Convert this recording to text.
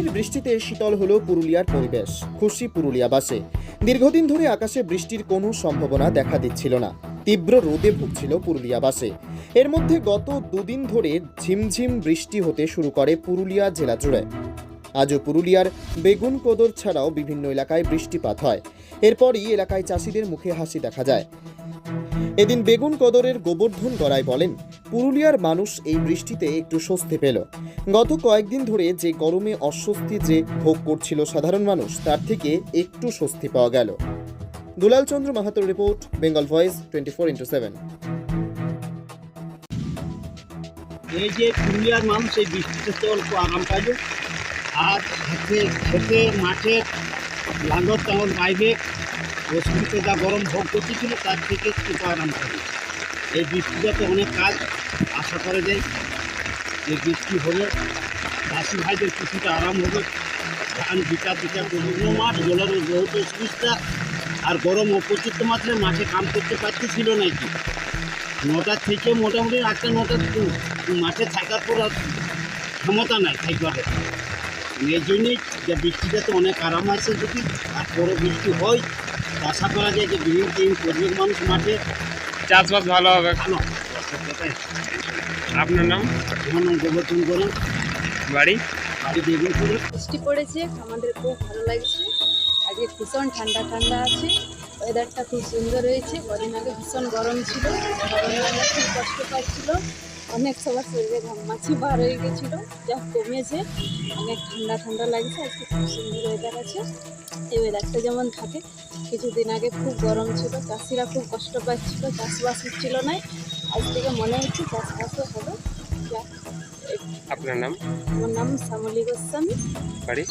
ঝিরঝির বৃষ্টিতে শীতল হলো পুরুলিয়ার পরিবেশ, খুশি পুরুলিয়াবাসে। দীর্ঘদিন ধরে আকাশে বৃষ্টির কোনো সম্ভাবনা দেখা দিচ্ছিল না, তীব্র রোদে ভুগছিল পুরুলিয়াবাসে। এর মধ্যে গত দুদিন ধরে ঝিমঝিম বৃষ্টি হতে শুরু করে পুরুলিয়া জেলা জুড়ে। আজও পুরুলিয়ার বেগুন কদর ছাড়াও বিভিন্ন এলাকায় বৃষ্টিপাত হয়। এরপরই এলাকায় চাষিদের মুখে হাসি দেখা যায়। এদিন বেগুন কদরের গোবর্ধন গড়াই বলেন পুরুলিয়ার মানুষ এই বৃষ্টিতে একটু স্বস্তি পেল। গত কয়েকদিন ধরে যে গরমে অস্বস্তি যে ভোগ করছিল সাধারণ মানুষ, তার থেকে একটু স্বস্তি পাওয়া গেল। Dulal Chandra মাহাতোর report, Bengal voice, twenty four into seven. এই যে পুরুলিয়ার মানুষ এই বৃষ্টিতে অল্প আরাম পাইবে আর খেতে মাঠে, লাঙ্গর টাঙ্গর বাইবে যা গরম ভোগ করতেছিল, তার থেকে একটু আরাম পাবে এই বৃষ্টিতে তো অনেক কাজ। আশা করে যায় এই বৃষ্টি হলে চাষি ভাইদের কিছুটা আরাম হবে। ধান বিচার বিচার বিভিন্ন মাঠ, জলের বহুত অসুবিধা আর গরম অপচিত মাত্রায় মাঠে কাম করতে পারতেছিল নাকি? নটা থেকে মোটামুটি আটটা, নটা দু- মাঠে থাকার পর আর ক্ষমতা নাই থাকবার। এই জন্যই যে বৃষ্টিটা তো অনেক আরাম আছে যদি, আর বড় বৃষ্টি হয় আশা করা যায় যে বিভিন্ন দিন প্রত্যেক মানুষ মাঠে চাষবাস ভালো হবে। আপনার নাম? আমার নাম গোবর্ধন করে বাড়ি? বৃষ্টি পড়েছে, আমাদের খুব ভালো লাগছে। আজকে ভীষণ ঠান্ডা ঠান্ডা আছে। ওয়েদারটা খুব সুন্দর হয়েছে। কদিন আগে ভীষণ গরম ছিল। গরম খুব কষ্ট পাচ্ছিল। অনেক সবার শরীরে ঘামাচি বার হয়ে গেছিল যা কমেছে। অনেক ঠান্ডা ঠান্ডা লাগছে আজকে খুব সুন্দর ওয়েদার আছে। এই ওয়েদারটা যেমন থাকে কিছুদিন আগে খুব গরম ছিল চাষিরা খুব কষ্ট পাচ্ছিল চাষবাস হচ্ছিল না। আজ থেকে মনে হচ্ছে চাষবাসও হবে আপনার নাম? আমার নাম শ্যামলী গোস্বামী। বাড়ি?